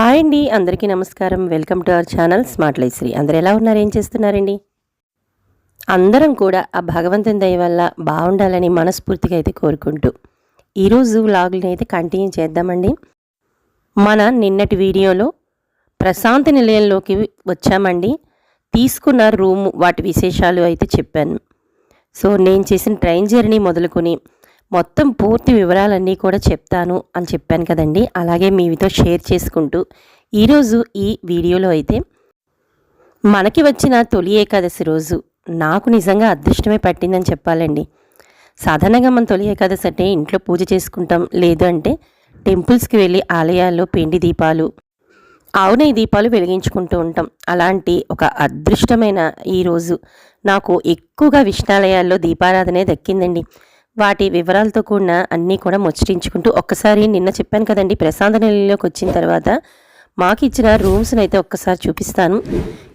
Hi అండి. అందరికీ నమస్కారం. Welcome to our channel smart Laishri అందరు ఎలా ఉన్నారు? ఏం చేస్తున్నారండి? అందరం కూడా ఆ భగవంతుని దయ వల్ల బాగుండాలని మనస్ఫూర్తిగా అయితే కోరుకుంటూ ఈరోజు వ్లాగుని అయితే కంటిన్యూ చేద్దామండి. మన నిన్నటి వీడియోలో ప్రశాంత నిలయంలోకి వచ్చామండి. తీసుకున్న రూము వాటి విశేషాలు అయితే చెప్పాను. సో నేను చేసిన ట్రైన్ జర్నీ మొదలుకొని మొత్తం పూర్తి వివరాలన్నీ కూడా చెప్తాను అని చెప్పాను కదండి. అలాగే మీతో షేర్ చేసుకుంటూ ఈరోజు ఈ వీడియోలో అయితే మనకి వచ్చిన తొలి ఏకాదశి రోజు నాకు నిజంగా అదృష్టమే పట్టిందని చెప్పాలండి. సాధారణంగా మనం తొలి ఏకాదశి అంటే ఇంట్లో పూజ చేసుకుంటాం. లేదు అంటే టెంపుల్స్కి వెళ్ళి ఆలయాల్లో పిండి దీపాలు ఆవునే దీపాలు వెలిగించుకుంటూ ఉంటాం. అలాంటి ఒక అదృష్టమైన ఈరోజు నాకు ఎక్కువగా విష్ణాలయాల్లో దీపారాధనే దక్కిందండి. వాటి వివరాలతో కూడిన అన్నీ కూడా ముచ్చటించుకుంటూ ఒక్కసారి నిన్న చెప్పాను కదండి ప్రశాంత నిలయంలోకి వచ్చిన తర్వాత మాకు ఇచ్చిన రూమ్స్ని అయితే ఒక్కసారి చూపిస్తాను.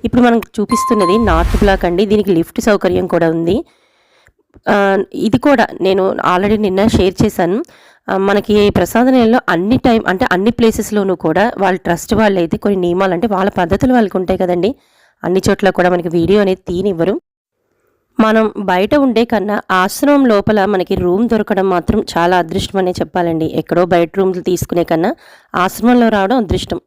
ఇప్పుడు మనం చూపిస్తున్నది నార్త్ బ్లాక్ అండి దీనికి లిఫ్ట్ సౌకర్యం కూడా ఉంది. ఇది కూడా నేను ఆల్రెడీ నిన్న షేర్ చేశాను. మనకి ప్రసాద నెలలో అన్ని టైం అంటే అన్ని ప్లేసెస్లోనూ కూడా వాళ్ళ ట్రస్ట్ వాళ్ళు అయితే కొన్ని నియమాలు అంటే వాళ్ళ పద్ధతులు వాళ్ళకి ఉంటాయి కదండి. అన్ని చోట్ల కూడా మనకి వీడియో అనేది తీనివ్వరు మనం బయట ఉండే కన్నా ఆశ్రమం లోపల మనకి రూమ్ దొరకడం మాత్రం చాలా అదృష్టం అనే చెప్పాలండి. ఎక్కడో బయట రూమ్లు తీసుకునే కన్నా ఆశ్రమంలో రావడం అదృష్టం.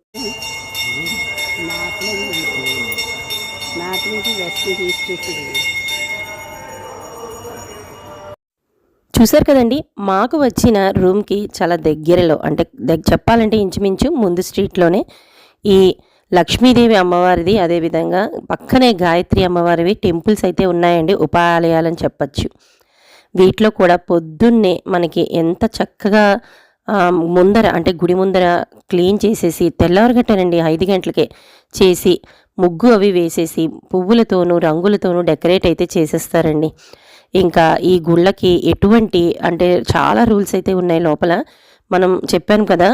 చూసారు కదండి మాకు వచ్చిన రూమ్కి చాలా దగ్గరలో అంటే చెప్పాలంటే ఇంచుమించు ముందు స్ట్రీట్లోనే ఈ లక్ష్మీదేవి అమ్మవారిది అదేవిధంగా పక్కనే గాయత్రి అమ్మవారివి టెంపుల్స్ అయితే ఉన్నాయండి ఉపాలయాలని చెప్పచ్చు. వీటిలో కూడా పొద్దున్నే మనకి ఎంత చక్కగా ముందర అంటే గుడి ముందర క్లీన్ చేసేసి తెల్లవారుగట్టనండి ఐదు గంటలకే చేసి ముగ్గు అవి వేసేసి పువ్వులతోనూ రంగులతోనూ డెకరేట్ అయితే చేసేస్తారండి. ఇంకా ఈ గుళ్ళకి ఎటువంటి అంటే చాలా రూల్స్ అయితే ఉన్నాయి లోపల. మనం చెప్పాను కదా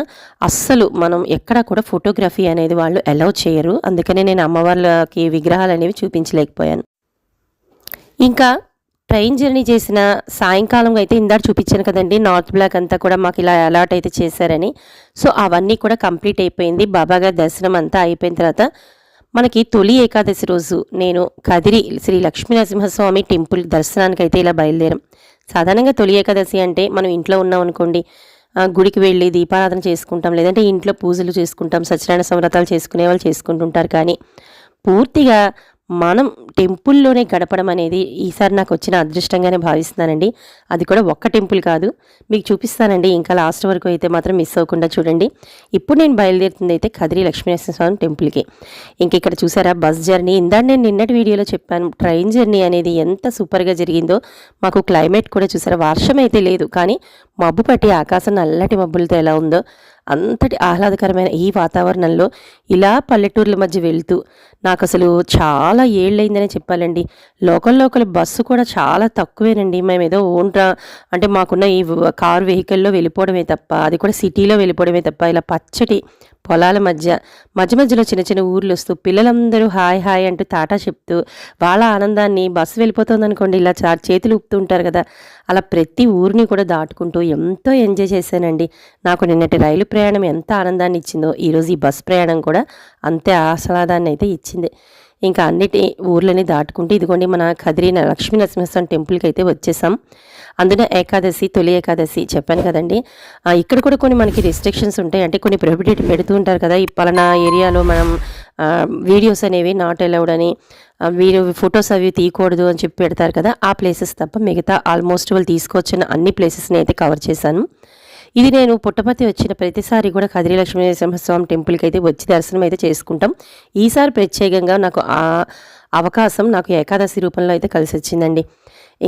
అస్సలు మనం ఎక్కడ కూడా ఫోటోగ్రఫీ అనేది వాళ్ళు అలౌ చేయరు. అందుకనే నేను అమ్మవార్లకి విగ్రహాలు అనేవి చూపించలేకపోయాను. ఇంకా ట్రైన్ జర్నీ చేసిన సాయంకాలం అయితే ఇందాక చూపించాను కదండి నార్త్ బ్లాక్ అంతా కూడా మాకు ఇలా అలాట్ అయితే చేశారని. సో అవన్నీ కూడా కంప్లీట్ అయిపోయింది. బాబాగారి దర్శనం అంతా అయిపోయిన తర్వాత మనకి తొలి ఏకాదశి రోజు నేను కదిరి శ్రీ లక్ష్మీనరసింహస్వామి టెంపుల్ దర్శనానికి అయితే ఇలా బయలుదేరాం. సాధారణంగా తొలి ఏకాదశి అంటే మనం ఇంట్లో ఉన్నాం అనుకోండి గుడికి వెళ్ళి దీపారాధన చేసుకుంటాం లేదంటే ఇంట్లో పూజలు చేసుకుంటాం సత్యనారాయణ సంవ్రతాలు చేసుకునే వాళ్ళు చేసుకుంటుంటారు. కానీ పూర్తిగా మనం టెంపుల్లోనే గడపడం అనేది ఈసారి నాకు వచ్చిన అదృష్టంగానే భావిస్తున్నానండి. అది కూడా ఒక్క టెంపుల్ కాదు. మీకు చూపిస్తానండి. ఇంకా లాస్ట్ వరకు అయితే మాత్రం మిస్ అవ్వకుండా చూడండి. ఇప్పుడు నేను బయలుదేరుతుంది అయితే కదిరి లక్ష్మీనరసింహ స్వామి టెంపుల్కి. ఇంక ఇక్కడ చూసారా బస్ జర్నీ. ఇందాక నేను నిన్నటి వీడియోలో చెప్పాను ట్రైన్ జర్నీ అనేది ఎంత సూపర్గా జరిగిందో. మాకు క్లైమేట్ కూడా చూసారా వర్షం అయితే లేదు. కానీ మబ్బు పట్టి ఆకాశం నల్లటి మబ్బులతో ఎలా ఉందో. అంతటి ఆహ్లాదకరమైన ఈ వాతావరణంలో ఇలా పల్లెటూర్ల మధ్య వెళ్తూ నాకు అసలు చాలా ఏళ్ళైందనే చెప్పాలండి. లోకల్ లోకల్ బస్సు కూడా చాలా తక్కువేనండి. మేము ఏదో ఓన్ అంటే మాకున్న ఈ కార్ వెహికల్లో వెళ్ళిపోవడమే తప్ప అది కూడా సిటీలో వెళ్ళిపోవడమే తప్ప ఇలా పచ్చటి పొలాల మధ్య మధ్య మధ్యలో చిన్న చిన్న ఊర్లు వస్తూ పిల్లలందరూ హాయ్ హాయ్ అంటూ తాటా చెప్తూ వాళ్ళ ఆనందాన్ని బస్సు వెళ్ళిపోతుంది అనుకోండి ఇలా చా చేతులు ఊపుతూ ఉంటారు కదా. అలా ప్రతి ఊరిని కూడా దాటుకుంటూ ఎంతో ఎంజాయ్ చేశానండి. నాకు నిన్నటి రైలు ప్రయాణం ఎంత ఆనందాన్ని ఇచ్చిందో ఈరోజు ఈ బస్ ప్రయాణం కూడా అంతే ఆహ్లాదాన్ని అయితే ఇచ్చింది. ఇంకా అన్నిటి ఊర్లని దాటుకుంటూ ఇదిగోండి మన కదిరి లక్ష్మీ నరసింహస్వామి టెంపుల్కి అయితే వచ్చేసాం. అందున ఏకాదశి తొలి ఏకాదశి చెప్పాను కదండి. ఇక్కడ కూడా కొన్ని మనకి రిస్ట్రిక్షన్స్ ఉంటాయి. అంటే కొన్ని ప్రొహిబిటెడ్ పెడుతూ ఉంటారు కదా. ఈ పలానా ఏరియాలో మనం వీడియోస్ అనేవి నాట్ అలౌడ్ అని వీరు ఫొటోస్ అవి తీయకూడదు అని చెప్పి పెడతారు కదా. ఆ ప్లేసెస్ తప్ప మిగతా ఆల్మోస్ట్ వాళ్ళు తీసుకొచ్చిన అన్ని ప్లేసెస్ని అయితే కవర్ చేశాను. ఇది నేను పుట్టపర్తి వచ్చిన ప్రతిసారి కూడా కదిరి లక్ష్మీ నరసింహస్వామి టెంపుల్కి అయితే వచ్చి దర్శనం అయితే చేసుకుంటాం. ఈసారి ప్రత్యేకంగా నాకు ఆ అవకాశం నాకు ఏకాదశి రూపంలో అయితే కలిసి వచ్చిందండి.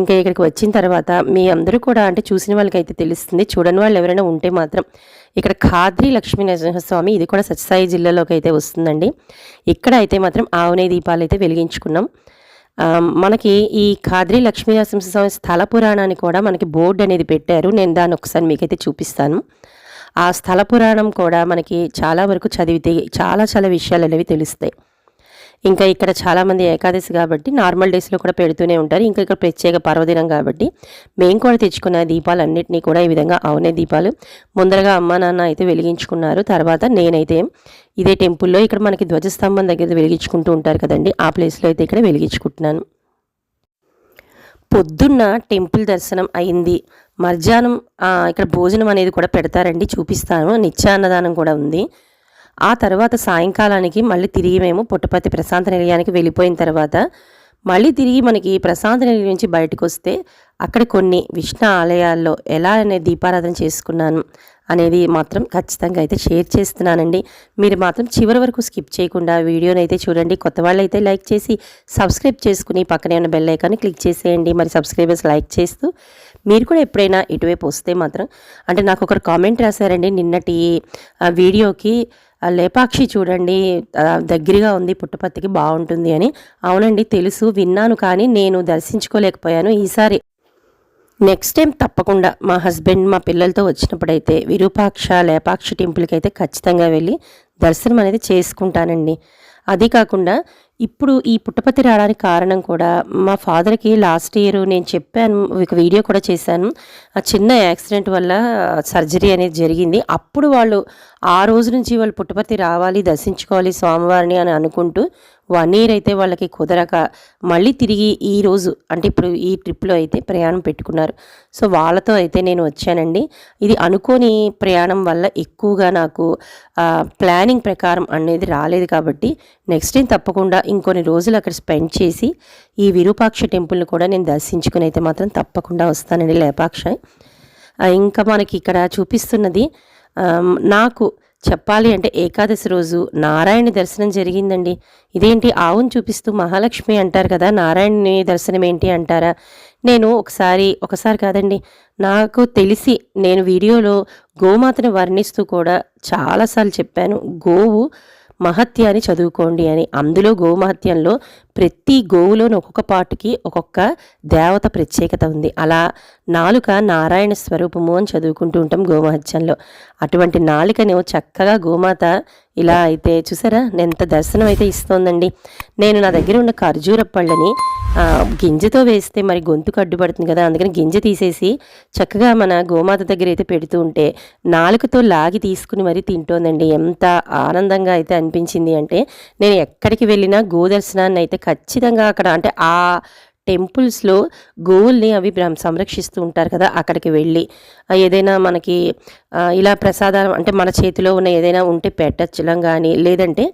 ఇంకా ఇక్కడికి వచ్చిన తర్వాత మీ అందరూ కూడా అంటే చూసిన వాళ్ళకైతే తెలుస్తుంది. చూడని వాళ్ళు ఎవరైనా ఉంటే మాత్రం ఇక్కడ ఖాద్రి లక్ష్మీ నరసింహస్వామి ఇది కూడా సత్యసాయి జిల్లాలోకి అయితే వస్తుందండి. ఇక్కడ అయితే మాత్రం ఆవునే దీపాలు అయితే వెలిగించుకున్నాం. మనకి ఈ ఖాద్రి లక్ష్మీ నరసింహస్వామి స్థల పురాణాన్ని కూడా మనకి బోర్డు అనేది పెట్టారు. నేను దాన్ని ఒకసారి మీకైతే చూపిస్తాను. ఆ స్థల పురాణం కూడా మనకి చాలా వరకు చదివితే చాలా చాలా విషయాలు అనేవి తెలుస్తాయి. ఇంకా ఇక్కడ చాలామంది ఏకాదశి కాబట్టి నార్మల్ డేస్లో కూడా పెడుతూనే ఉంటారు. ఇంకా ఇక్కడ ప్రత్యేక పర్వదినం కాబట్టి మేము కూడా తెచ్చుకున్న దీపాలన్నింటినీ కూడా ఈ విధంగా అవునే దీపాలు ముందరగా అమ్మ నాన్న అయితే వెలిగించుకున్నారు. తర్వాత నేనైతే ఇదే టెంపుల్లో ఇక్కడ మనకి ధ్వజస్తంభం దగ్గర వెలిగించుకుంటూ ఉంటారు కదండి. ఆ ప్లేస్లో అయితే ఇక్కడ వెలిగించుకుంటున్నాను. పొద్దున్న టెంపుల్ దర్శనం అయింది. మధ్యాహ్నం ఇక్కడ భోజనం అనేది కూడా పెడతారండి. చూపిస్తాను. నిత్యాన్నదానం కూడా ఉంది. ఆ తర్వాత సాయంకాలానికి మళ్ళీ తిరిగి మేము పుట్టపర్తి ప్రశాంత నిలయానికి వెళ్ళిపోయిన తర్వాత మళ్ళీ తిరిగి మనకి ప్రశాంత నిలయం నుంచి బయటకు వస్తే అక్కడ కొన్ని విష్ణు ఆలయాల్లో ఎలా అనే దీపారాధన చేసుకున్నాను అనేది మాత్రం ఖచ్చితంగా అయితే షేర్ చేస్తున్నానండి. మీరు మాత్రం చివరి వరకు స్కిప్ చేయకుండా వీడియోని అయితే చూడండి. కొత్త వాళ్ళు అయితే లైక్ చేసి సబ్స్క్రైబ్ చేసుకుని పక్కనే ఉన్న బెల్ ఐకాన్ని క్లిక్ చేసేయండి. మరి సబ్స్క్రైబర్స్ లైక్ చేస్తూ మీరు కూడా ఎప్పుడైనా ఇటువైపు వస్తే మాత్రం అంటే నాకు ఒకరు కామెంట్ రాశారండి నిన్నటి ఆ, వీడియోకి లేపాక్షి చూడండి దగ్గరగా ఉంది పుట్టపర్తికి బాగుంటుంది అని. అవునండి తెలుసు విన్నాను కానీ నేను దర్శించుకోలేకపోయాను ఈసారి. నెక్స్ట్ టైం తప్పకుండా మా హస్బెండ్ మా పిల్లలతో వచ్చినప్పుడైతే విరూపాక్ష లేపాక్ష టెంపుల్కి అయితే ఖచ్చితంగా వెళ్ళి దర్శనం అనేది చేసుకుంటానండి. అది కాకుండా ఇప్పుడు ఈ పుట్టపతి రావడానికి కారణం కూడా మా ఫాదర్కి లాస్ట్ ఇయర్ నేను చెప్పాను ఒక వీడియో కూడా చేశాను. ఆ చిన్న యాక్సిడెంట్ వల్ల సర్జరీ అనేది జరిగింది. అప్పుడు వాళ్ళు ఆ రోజు నుంచి వాళ్ళు పుట్టపర్తి రావాలి దర్శించుకోవాలి స్వామివారిని అని అనుకుంటూ వన్ ఇయర్ అయితే వాళ్ళకి కుదరక మళ్ళీ తిరిగి ఈ రోజు అంటే ఇప్పుడు ఈ ట్రిప్లో అయితే ప్రయాణం పెట్టుకున్నారు. సో వాళ్ళతో అయితే నేను వచ్చానండి. ఇది అనుకోని ప్రయాణం వల్ల ఎక్కువగా నాకు ప్లానింగ్ ప్రకారం అనేది రాలేదు కాబట్టి నెక్స్ట్ టైం తప్పకుండా ఇంకొన్ని రోజులు అక్కడ స్పెండ్ చేసి ఈ విరూపాక్ష టెంపుల్ని కూడా నేను దర్శించుకుని అయితే మాత్రం తప్పకుండా వస్తానండి లేపాక్ష ఇంకా మనకి ఇక్కడ చూపిస్తున్నది నాకు చెప్పాలి అంటే ఏకాదశి రోజు నారాయణ దర్శనం జరిగిందండి. ఇదేంటి? ఆవును చూపిస్తూ మహాలక్ష్మి అంటారు కదా నారాయణని దర్శనం ఏంటి అంటారా? నేను ఒకసారి ఒకసారి కాదండి నాకు తెలిసి నేను వీడియోలో గోమాతను వర్ణిస్తూ కూడా చాలాసార్లు చెప్పాను. గోవు మహత్యాన్ని చదువుకోండి అని. అందులో గోమహత్యంలో ప్రతి గోవులోని ఒక్కొక్క పాటుకి ఒక్కొక్క దేవత ప్రత్యేకత ఉంది. అలా నాలుక నారాయణ స్వరూపము అని చదువుకుంటూ ఉంటాం గోమహత్యంలో. అటువంటి నాలుకను చక్కగా గోమాత ఇలా అయితే చూసారా? ఎంత దర్శనం అయితే ఇస్తోందండి. నేను నా దగ్గర ఉన్న ఖర్జూర పళ్ళని గింజతో వేస్తే మరి గొంతుకు అడ్డుపడుతుంది కదా అందుకని గింజ తీసేసి చక్కగా మన గోమాత దగ్గర అయితే పెడుతూ ఉంటే నాలుకతో లాగి తీసుకుని మరి తింటోందండి. ఎంత ఆనందంగా అయితే అనిపించింది అంటే నేను ఎక్కడికి వెళ్ళినా గోదర్శనాన్ని అయితే ఖచ్చితంగా అక్కడ అంటే ఆ టెంపుల్స్లో గోవుల్ని అవి సంరక్షిస్తూ ఉంటారు కదా అక్కడికి వెళ్ళి. ఏదైనా మనకి ఇలా ప్రసాదాలు అంటే మన చేతిలో ఉన్న ఏదైనా ఉంటే పెట్టచ్చలం కానీ లేదంటే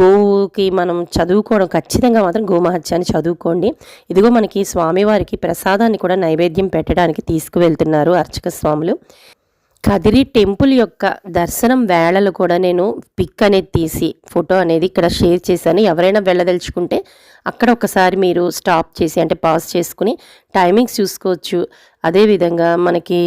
గోవుకి మనం చదువుకోవడం ఖచ్చితంగా మాత్రం గోమహత్యాన్ని చదువుకోండి. ఇదిగో మనకి స్వామివారికి ప్రసాదాన్ని కూడా నైవేద్యం పెట్టడానికి తీసుకువెళ్తున్నారు అర్చక స్వాములు. కదిరి టెంపుల్ యొక్క దర్శనం వేళలు కూడా నేను పిక్ అనేది తీసి ఫోటో అనేది ఇక్కడ షేర్ చేశాను. ఎవరైనా వెళ్ళదలుచుకుంటే అక్కడ ఒకసారి మీరు స్టాప్ చేసి అంటే పాస్ చేసుకుని టైమింగ్స్ చూసుకోవచ్చు. అదేవిధంగా మనకి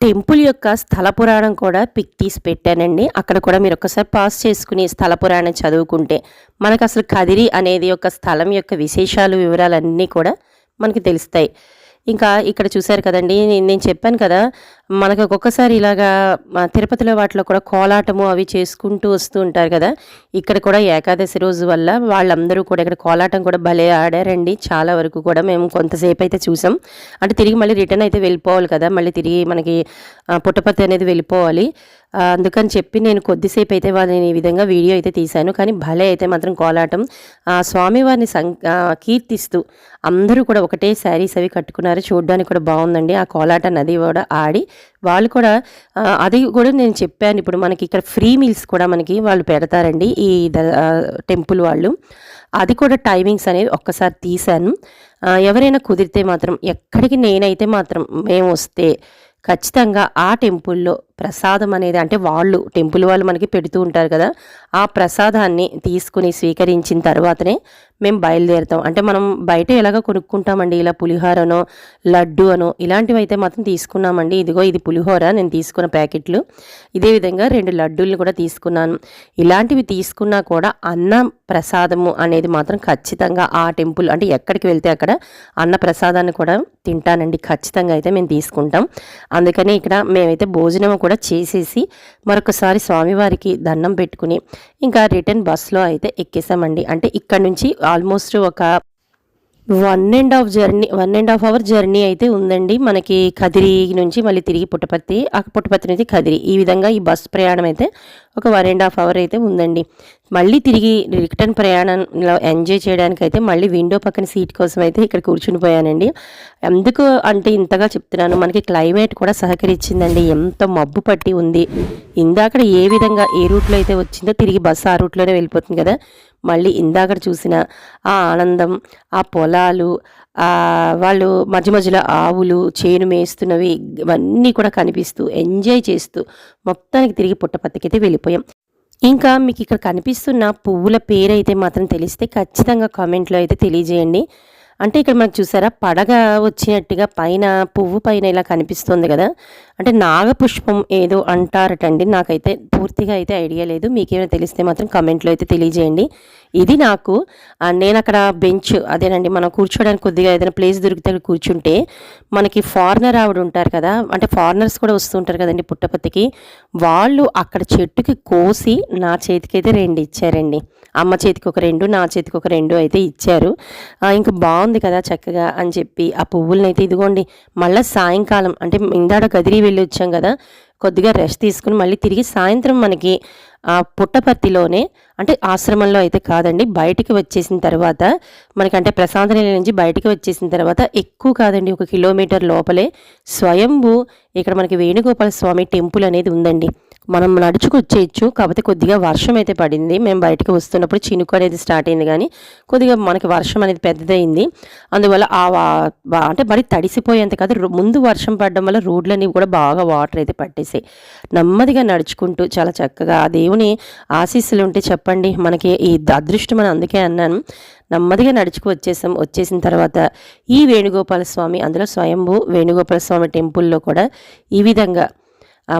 టెంపుల్ యొక్క స్థల పురాణం కూడా పిక్ తీసి పెట్టానండి. అక్కడ కూడా మీరు ఒకసారి పాస్ చేసుకుని స్థల పురాణం చదువుకుంటే మనకు అసలు కదిరి అనేది ఒక స్థలం యొక్క విశేషాలు వివరాలన్నీ కూడా మనకి తెలుస్తాయి. ఇంకా ఇక్కడ చూశారు కదండి నేను చెప్పాను కదా మనకు ఒక్కొక్కసారి ఇలాగా మా తిరుపతిలో వాటిలో కూడా కోలాటము అవి చేసుకుంటూ వస్తూ ఉంటారు కదా ఇక్కడ కూడా ఏకాదశి రోజు వల్ల వాళ్ళందరూ కూడా ఇక్కడ కోలాటం కూడా భలే ఆడారండి చాలా వరకు కూడా మేము కొంతసేపు అయితే చూసాం. అంటే తిరిగి మళ్ళీ రిటర్న్ అయితే వెళ్ళిపోవాలి కదా మళ్ళీ తిరిగి మనకి పుట్టపర్తి అనేది వెళ్ళిపోవాలి. అందుకని చెప్పి నేను కొద్దిసేపు అయితే వాళ్ళని ఈ విధంగా వీడియో అయితే తీశాను. కానీ భలే అయితే మాత్రం కోలాటం. ఆ స్వామివారిని సం కీర్తిస్తూ అందరూ కూడా ఒకటే శారీస్ అవి కట్టుకున్నారు. చూడడానికి కూడా బాగుందండి. ఆ కోలాట నది కూడా ఆడి వాళ్ళు కూడా అది కూడా నేను చెప్పాను. ఇప్పుడు మనకి ఇక్కడ ఫ్రీ మీల్స్ కూడా మనకి వాళ్ళు పెడతారండి ఈ ద- టెంపుల్ వాళ్ళు. అది కూడా టైమింగ్స్ అనేవి ఒక్కసారి తీశాను. ఎవరైనా కుదిరితే మాత్రం ఎక్కడికి నేనైతే మాత్రం మేము వస్తే ఖచ్చితంగా ఆ టెంపుల్లో ప్రసాదం అనేది అంటే వాళ్ళు టెంపుల్ వాళ్ళు మనకి పెడుతూ ఉంటారు కదా ఆ ప్రసాదాన్ని తీసుకుని స్వీకరించిన తర్వాతనే మేము బయలుదేరుతాం. అంటే మనం బయట ఎలాగ కొనుక్కుంటామండి? ఇలా పులిహోరనో లడ్డు అనో ఇలాంటివి అయితే మాత్రం తీసుకున్నామండి. ఇదిగో ఇది పులిహోర నేను తీసుకున్న ప్యాకెట్లు. ఇదే విధంగా రెండు లడ్డూలు కూడా తీసుకున్నాను. ఇలాంటివి తీసుకున్నా కూడా అన్న ప్రసాదము అనేది మాత్రం ఖచ్చితంగా ఆ టెంపుల్ అంటే ఎక్కడికి వెళ్తే అక్కడ అన్న ప్రసాదాన్ని కూడా తింటానండి. ఖచ్చితంగా అయితే మేము తీసుకుంటాం. అందుకని ఇక్కడ మేమైతే భోజనం కూడా చేసేసి మరొకసారి స్వామివారికి దండం పెట్టుకుని ఇంకా రిటర్న్ బస్సులో అయితే ఎక్కేసామండి. అంటే ఇక్కడ నుంచి ఆల్మోస్ట్ ఒక one and half journey one and half hour journey అయితే ఉందండి. మనకి కదిరి నుంచి మళ్ళీ తిరిగి పుట్టపర్తి ఆ పుట్టపర్తి నుంచి కదిరి. ఈ విధంగా ఈ బస్ ప్రయాణం అయితే ఒక వన్ అండ్ హాఫ్ అవర్ అయితే ఉందండి. మళ్ళీ తిరిగి రిటర్న్ ప్రయాణంలో ఎంజాయ్ చేయడానికి అయితే మళ్ళీ విండో పక్కన సీట్ కోసం అయితే ఇక్కడ కూర్చుని పోయానండి. ఎందుకు అంటే ఇంతగా చెప్తున్నాను మనకి క్లైమేట్ కూడా సహకరించిందండి. ఎంత మబ్బు పట్టి ఉంది. ఇందాక ఏ విధంగా ఏ రూట్లో అయితే వచ్చిందో తిరిగి బస్సు ఆ రూట్లోనే వెళ్ళిపోతుంది కదా. మళ్ళీ ఇందాక చూసిన ఆ ఆనందం ఆ పొలాలు వాళ్ళు మధ్య మధ్యలో ఆవులు చేను మేస్తున్నవి ఇవన్నీ కూడా కనిపిస్తూ ఎంజాయ్ చేస్తూ మొత్తానికి తిరిగి పుట్టపత్తికైతే వెళ్ళిపోయాం. ఇంకా మీకు ఇక్కడ కనిపిస్తున్న పువ్వుల పేరు అయితే మాత్రం తెలిస్తే ఖచ్చితంగా కామెంట్లో అయితే తెలియజేయండి. అంటే ఇక్కడ మనకు చూసారా? పడగ వచ్చినట్టుగా పైన పువ్వు పైన ఇలా కనిపిస్తుంది కదా? అంటే నాగపుష్పం ఏదో అంటారటండి. నాకైతే పూర్తిగా అయితే ఐడియా లేదు. మీకేమైనా తెలిస్తే మాత్రం కమెంట్లో అయితే తెలియజేయండి. ఇది నాకు నేను అక్కడ బెంచ్ అదేనండి మనం కూర్చోడానికి కొద్దిగా ఏదైనా ప్లేస్ దొరికితే కూర్చుంటే మనకి ఫారినర్ ఆవిడ ఉంటారు కదా అంటే ఫారినర్స్ కూడా వస్తుంటారు కదండి పుట్టపత్తికి వాళ్ళు అక్కడ చెట్టుకి కోసి నా చేతికి అయితే రెండు ఇచ్చారండి. అమ్మ చేతికి ఒక రెండు నా చేతికి ఒక రెండు అయితే ఇచ్చారు. ఇంక ఇంకా బాగుంది కదా చక్కగా అని చెప్పి ఆ పువ్వులనైతే అయితే ఇదిగోండి. మళ్ళీ సాయంకాలం అంటే ఇందాడ గదిరి వెళ్ళి వచ్చాం కదా. కొద్దిగా రెస్ట్ తీసుకుని మళ్ళీ తిరిగి సాయంత్రం మనకి ఆ పుట్టపర్తిలోనే అంటే ఆశ్రమంలో అయితే కాదండి బయటికి వచ్చేసిన తర్వాత మనకంటే ప్రశాంత నిలయం నుంచి బయటికి వచ్చేసిన తర్వాత ఎక్కువ కాదండి ఒక కిలోమీటర్ లోపలే స్వయంభూ ఇక్కడ మనకి వేణుగోపాల స్వామి టెంపుల్ అనేది ఉందండి. మనం నడుచుకు వచ్చేయచ్చు. కాకపోతే కొద్దిగా వర్షం అయితే పడింది. మేము బయటకు వస్తున్నప్పుడు చినుకు అనేది స్టార్ట్ అయింది కానీ కొద్దిగా మనకి వర్షం అనేది పెద్దదైంది అందువల్ల ఆ వా- అంటే మరి తడిసిపోయేంత కాదు. ముందు వర్షం పడడం వల్ల రోడ్లన్నీ కూడా బాగా వాటర్ అయితే పట్టేసాయి. నెమ్మదిగా నడుచుకుంటూ చాలా చక్కగా ఆ దేవుని ఆశీస్సులు ఉంటే చెప్పండి. మనకి ఈ అదృష్టం అని అందుకే అన్నాను. నెమ్మదిగా నడుచుకు వచ్చేసాం. వచ్చేసిన తర్వాత ఈ వేణుగోపాల స్వామి అందులో స్వయంభూ వేణుగోపాల స్వామి టెంపుల్లో కూడా ఈ విధంగా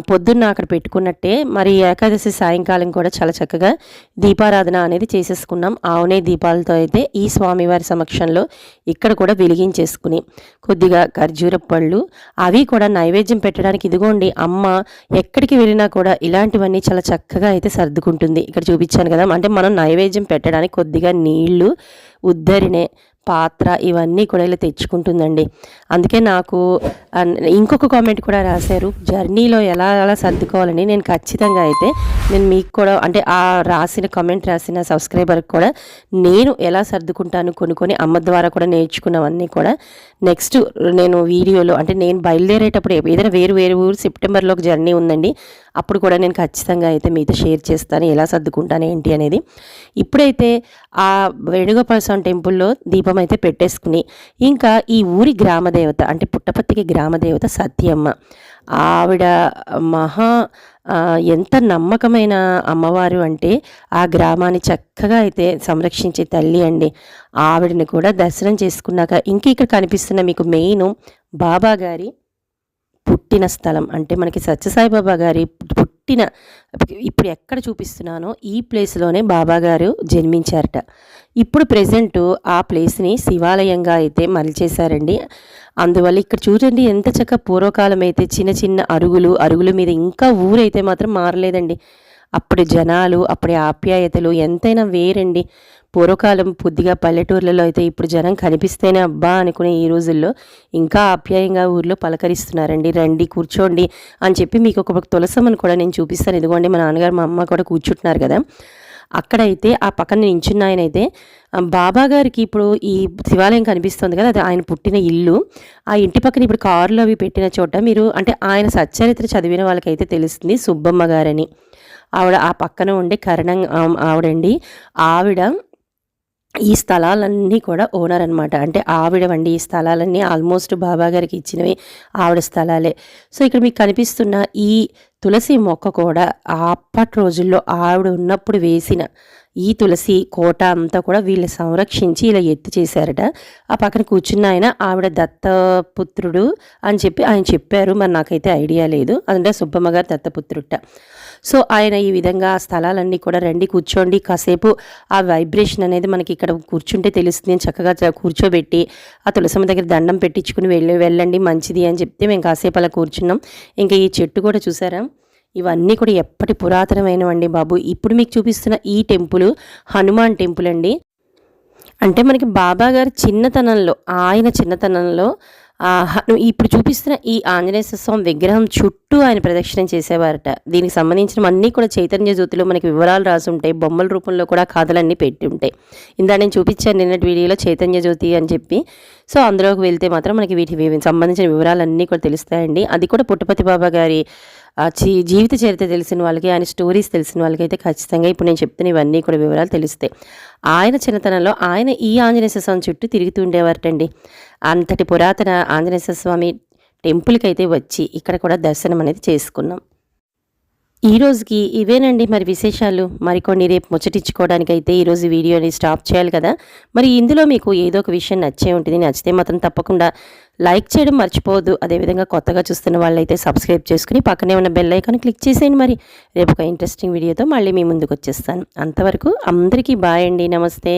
పొద్దున్న అక్కడ పెట్టుకున్నట్టే మరి ఏకాదశి సాయంకాలం కూడా చాలా చక్కగా దీపారాధన అనేది చేసేసుకున్నాం. ఆవునే దీపాలతో అయితే ఈ స్వామివారి సమక్షంలో ఇక్కడ కూడా వెలిగించేసుకుని కొద్దిగా ఖర్జూర పళ్ళు అవి కూడా నైవేద్యం పెట్టడానికి ఇదిగోండి అమ్మ ఎక్కడికి వెళ్ళినా కూడా ఇలాంటివన్నీ చాలా చక్కగా అయితే సర్దుకుంటుంది. ఇక్కడ చూపించాను కదా అంటే మనం నైవేద్యం పెట్టడానికి కొద్దిగా నీళ్ళు ఉద్దరినే పాత్ర ఇవన్నీ కూడా ఇలా తెచ్చుకుంటుందండి. అందుకే నాకు ఇంకొక కామెంట్ కూడా రాశారు. జర్నీలో ఎలా ఎలా సర్దుకోవాలని నేను ఖచ్చితంగా అయితే నేను మీకు కూడా అంటే ఆ రాసిన కామెంట్ రాసిన సబ్స్క్రైబర్కి కూడా నేను ఎలా సర్దుకుంటాను కొన్ని కొన్ని అమ్మ ద్వారా కూడా నేర్చుకున్నవన్నీ కూడా నెక్స్ట్ నేను వీడియోలో అంటే నేను బయలుదేరేటప్పుడు ఏదైనా వేరు వేరు ఊరు సెప్టెంబర్లో ఒక జర్నీ ఉందండి. అప్పుడు కూడా నేను ఖచ్చితంగా అయితే మీతో షేర్ చేస్తాను ఎలా సర్దుకుంటాను ఏంటి అనేది. ఇప్పుడైతే ఆ వేణుగోపాల స్వామి టెంపుల్లో దీపం అయితే పెట్టేసుకుని ఇంకా ఈ ఊరి గ్రామదేవత అంటే పుట్టపత్తికి గ్రామదేవత సత్యమ్మ. ఆవిడ మహా ఎంత నమ్మకమైన అమ్మవారు అంటే ఆ గ్రామాన్ని చక్కగా అయితే సంరక్షించే తల్లి అండి. ఆవిడని కూడా దర్శనం చేసుకున్నాక ఇంక ఇక్కడ కనిపిస్తున్న మీకు మెయిన్ బాబా గారి పుట్టిన స్థలం అంటే మనకి సత్యసాయిబాబా గారి పుట్టిన ఇప్పుడు ఎక్కడ చూపిస్తున్నానో ఈ ప్లేస్లోనే బాబాగారు జన్మించారట. ఇప్పుడు ప్రజెంట్ ఆ ప్లేస్ని శివాలయంగా అయితే మలిచేశారండి. అందువల్ల ఇక్కడ చూడండి ఎంత చక్క పూర్వకాలం అయితే చిన్న చిన్న అరుగులు అరుగుల మీద ఇంకా ఊరైతే మాత్రం మారలేదండి. అప్పుడు జనాలు అప్పటి ఆప్యాయతలు ఎంతైనా వేరండి. పూర్వకాలం పొద్దుగా పల్లెటూర్లలో అయితే ఇప్పుడు జనం కనిపిస్తేనే అబ్బా అనుకునే ఈ రోజుల్లో ఇంకా ఆప్యాయంగా ఊర్లో పలకరిస్తున్నారండి. రండి కూర్చోండి అని చెప్పి మీకు ఒక తులసమ్మని కూడా నేను చూపిస్తాను. ఇదిగోండి మా నాన్నగారు మా అమ్మ కూడా కూర్చుంటున్నారు కదా. అక్కడైతే ఆ పక్కన నించున్న ఆయన అయితే బాబా గారికి ఇప్పుడు ఈ శివాలయం కనిపిస్తుంది కదా అది ఆయన పుట్టిన ఇల్లు. ఆ ఇంటి పక్కన ఇప్పుడు కారులో అవి పెట్టిన చోట మీరు అంటే ఆయన సచ్చరిత్ర చదివిన వాళ్ళకైతే తెలుస్తుంది సుబ్బమ్మ గారని. ఆవిడ ఆ పక్కన ఉండే కరణం ఆవిడండి. ఆవిడ ఈ స్థలాలన్నీ కూడా ఓనర్ అనమాట అంటే ఆవిడ వండి ఈ స్థలాలన్నీ ఆల్మోస్ట్ బాబా గారికి ఇచ్చినవి ఆవిడ స్థలాలే. సో ఇక్కడ మీకు కనిపిస్తున్న ఈ తులసి మొక్క కూడా అప్పటి రోజుల్లో ఆవిడ ఉన్నప్పుడు వేసిన ఈ తులసి కోట అంతా కూడా వీళ్ళు సంరక్షించి ఇలా ఎత్తు చేశారట. ఆ పక్కన కూర్చున్న ఆయన ఆవిడ దత్తపుత్రుడు అని చెప్పి ఆయన చెప్పారు. మరి నాకైతే ఐడియా లేదు. అదంటే సుబ్బమ్మ గారు దత్తపుత్రుట. సో ఆయన ఈ విధంగా ఆ స్థలాలన్నీ కూడా రండి కూర్చోండి. కాసేపు ఆ వైబ్రేషన్ అనేది మనకి ఇక్కడ కూర్చుంటే తెలుస్తుంది. అని చక్కగా కూర్చోబెట్టి ఆ తులసమ్మ దగ్గర దండం పెట్టించుకుని వెళ్ళి వెళ్ళండి మంచిది అని చెప్తే మేము కాసేపు అలా కూర్చున్నాం. ఇంకా ఈ చెట్టు కూడా చూసారా? ఇవన్నీ కూడా ఎప్పటి పురాతనమైనవండి బాబు. ఇప్పుడు మీకు చూపిస్తున్న ఈ టెంపుల్ హనుమాన్ టెంపుల్ అండి. అంటే మనకి బాబా గారి చిన్నతనంలో ఆయన చిన్నతనంలో ఇప్పుడు చూపిస్తున్న ఈ ఆంజనేయ స్వామి విగ్రహం చుట్టూ ఆయన ప్రదక్షిణం చేసేవారట. దీనికి సంబంధించిన అన్నీ కూడా చైతన్య జ్యోతిలో మనకి వివరాలు రాసి ఉంటాయి. బొమ్మల రూపంలో కూడా కథలన్నీ పెట్టి ఉంటాయి. ఇందా నేను చూపించాను నిన్నటి వీడియోలో చైతన్య జ్యోతి అని చెప్పి. సో అందులోకి వెళ్తే మాత్రం మనకి వీటి సంబంధించిన సంబంధించిన వివరాలన్నీ కూడా తెలుస్తాయండి. అది కూడా పుట్టపతి బాబా గారి జీవిత చరిత్ర తెలిసిన వాళ్ళకి ఆయన స్టోరీస్ తెలిసిన వాళ్ళకైతే ఖచ్చితంగా ఇప్పుడు నేను చెప్తున్న ఇవన్నీ కూడా వివరాలు తెలుస్తాయి. ఆయన చిన్నతనంలో ఆయన ఈ ఆంజనేయ స్వామి చుట్టూ తిరుగుతూ ఉండేవారటండి. అంతటి పురాతన ఆంజనేయ స్వామి టెంపుల్కి అయితే వచ్చి ఇక్కడ కూడా దర్శనం అనేది చేసుకున్నాం. ఈ రోజుకి ఇవేనండి మరి విశేషాలు? మరికొన్ని రేపు ముచ్చటించుకోవడానికి అయితే ఈరోజు వీడియోని స్టాప్ చేయాలి కదా. మరి ఇందులో మీకు ఏదో ఒక విషయం నచ్చే ఉంటుంది నచ్చితే మాత్రం తప్పకుండా లైక్ చేయడం మర్చిపోవద్దు. అదేవిధంగా కొత్తగా చూస్తున్న వాళ్ళైతే సబ్స్క్రైబ్ చేసుకుని పక్కనే ఉన్న బెల్ ఐకాన్ క్లిక్ చేసేయండి మరి. రేపు ఒక ఇంట్రెస్టింగ్ వీడియోతో మళ్ళీ మీ ముందుకు వచ్చేస్తాను. అంతవరకు అందరికీ బాయ్ అండి. నమస్తే.